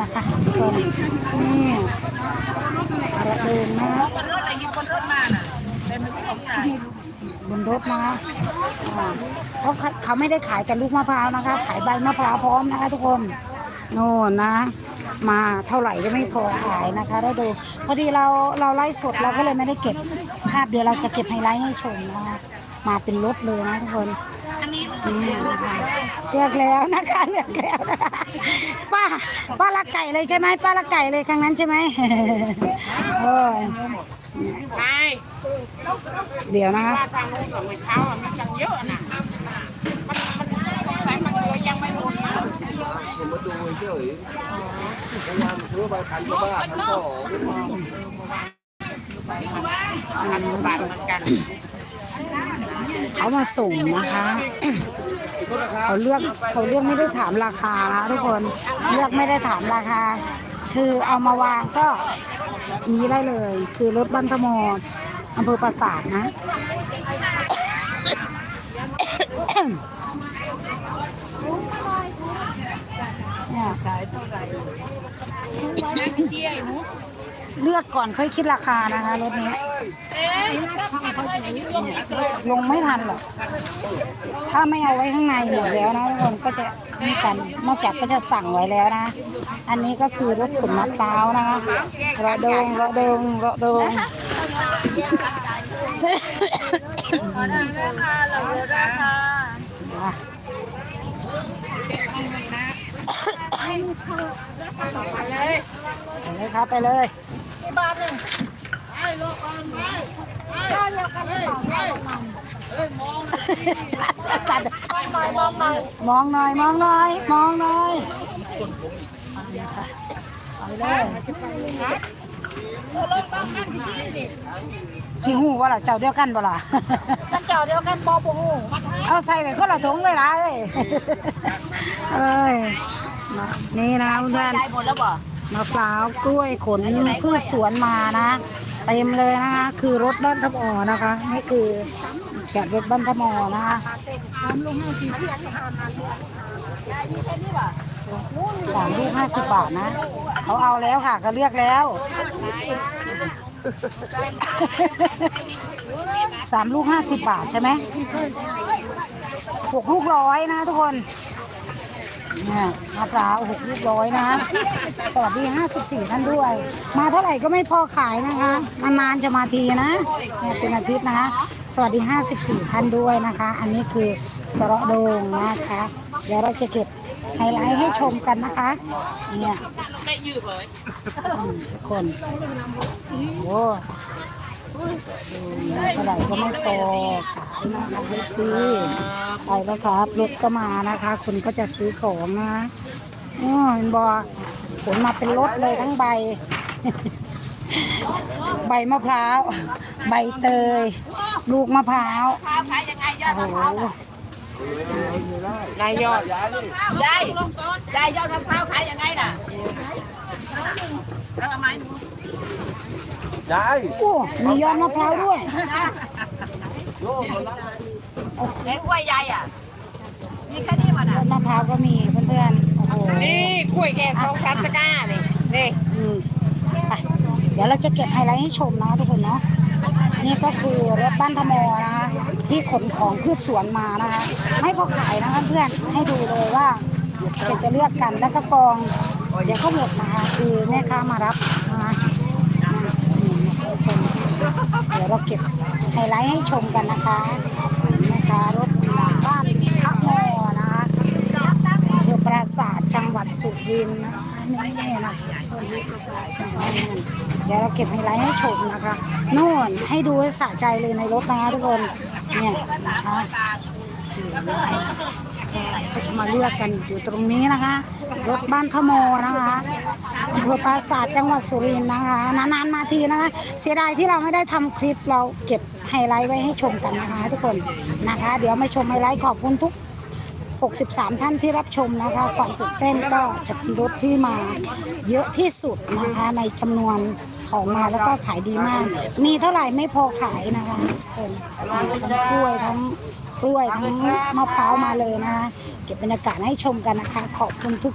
นะคะทุกคนนี่ระเดินนะคนรถอะไรยิงคนรถมาน่ะเป็นของใครบนรถนะอ่าเพราะเขาไม่ได้ขายแต่ลูกมะพร้าวนะคะ ขายใบมะพร้าวพร้อมนะคะ ทุกคนโน่นนะ มาเท่าไหร่ก็ไม่พอขายนะคะเราดูพอดีเราเราไล่สดเราก็เลยไม่ได้เก็บภาพเดี๋ยวเราจะเก็บไฮไลท์ให้ชมนะคะมาเป็นรถเลยนะทุกคน เลือกแล้วนะคะเลือกแล้วป้าป้าละไก่เลยใช่ไหมป้าละไก่เลยครั้งนั้นใช่ไหมโอ้ยไปเดี๋ยวนะคะทางนู้นกับ เขามาส่งนะคะ เขาเลือกเขาเลือกไม่ได้ถามราคานะทุกคนเลือกไม่ได้ถามราคา คือเอามาวางก็นี้ได้เลย คือรถบันทมออำเภอปราสาทนะขายเท่าไหร่ เลือกก่อนค่อยคิดราคานะคะรถนี้ ลงไม่ทันหรอกถ้าไม่เอาไว้ข้างในหมดแล้วนะทุกคนก็จะนี่กันนอกจากก็จะสั่งไว้แล้วนะ อันนี้ก็คือรถขนมะพร้าวนะคะระดงระดงระดงราคาเราราคาอะไปเลยครับไปเลย บ้านหนึ่งไอ้โลกอนไอ้ไอ้เดียวกันหรือเปล่าเอ้ยมองกันมองมองมองมองหน่อยมองหน่อยมองหน่อยไปเลยรถบังคับที่นี่ชิหูว่าล่ะเจ้าเดียวกันบ่ล่ะท่านเจ้าเดียวกันบอปูมาทายเอาใส่ไปคนละถุงเลยล่ะเอ้ยเอ้ยนะนี่นะเพื่อนได้ห มะพร้าวกล้วยขนพืชสวนมานะเต็มเลยนะคะคือรถบ้านทมอนะคะนี่คือแบบรถบ้านทมอนะคะสามลูกห้าสิบบาทนะเขาเอาแล้วค่ะก็เลือกแล้วสามลูกห้าสิบบาทใช่ไหมหกลูกร้อยนะทุกคน เนี่ยมะพร้าวหกลูกร้อยนะ สวัสดีห้าสิบสี่ท่านด้วย มาเท่าไหร่ก็ไม่พอขายนะคะ นานๆจะมาทีนะเนี่ยเป็นอาทิตย์นะคะ สวัสดีห้าสิบสี่ท่านด้วยนะคะ อันนี้คือสระโดงนะคะ เดี๋ยวเราจะเก็บไฮไลท์ให้ชมกันนะคะ เนี่ยไม่ยืดเลยอืมทุกคน โอ้ เท่าไหร่ก็ไม่พอขายนะคะพี่ไปแล้วครับรถก็มานะคะ คนก็จะซื้อของนะโอ้เห็นบอขนมาเป็นรถเลยทั้งใบ ใบมะพร้าว ใบเตย ลูกมะพร้าวขายยังไงยอโอ้โหนายยอด ได้ได้ยอดมะพร้าวขายยังไงน่ะแล้วเอาไม้ หนูยายโอ้มียอดมะพร้าวด้วยโลกคนละเลี้ยงกล้วยยายอะ มีแค่นี้มันยอะอดมะพร้าวก็มีเพื่อนๆ โอ้โหนี่กล้วยแกสองชั้นตะกร้านี่นี่อืมไปเดี๋ยวเราจะเก็บไฮไลท์ให้ชมนะทุกคนเนาะ นี่ก็คือรถบ้านธมอนะคะที่ขนของพืชสวนมานะคะ ไม่พอขายนะคะเพื่อนให้ดูเลยว่าจะจะเลือกกันแล้วก็กอง เดี๋ยวก็หมดนะคะ คือแม่ค้ามารับนะคะอืมทุกคน เดี๋ยวเราเก็บไฮไลท์ให้ชมกันนะคะแม่ค้ารถบ้านพักมอนะคะอำเภอปราสาทจังหวัดสุรินทร์นะคะนี่นะคะเดี๋ยวเราเก็บไฮไลท์ให้ชมนะคะนู่นให้ดูสะใจเลยในรถนะคะทุกคนเนี่ยนะคะเขาจะมาเลือกกันอยู่ตรงนี้นะคะ รถบ้านขโมนะคะ อำเภอปราสาทจังหวัดสุรินทร์นะคะนานๆมาทีนะคะ เสียดายที่เราไม่ได้ทำคลิปเราเก็บไฮไลท์ไว้ให้ชมกันนะคะ ทุกคนนะคะ เดี๋ยวมาชมไฮไลท์ขอบคุณทุก 63 ท่านที่รับชมนะคะ ความตื่นเต้นก็จะเป็นรถที่มาเยอะที่สุดนะคะในจำนวนของมาแล้วก็ขายดีมาก มีเท่าไหร่ไม่พอขายนะคะคนทั้งกล้วยทั้งกล้วยทั้งมะพร้าวมาเลยนะคะเก็บบรรยากาศให้ชมกันนะคะ ขอบคุณทุก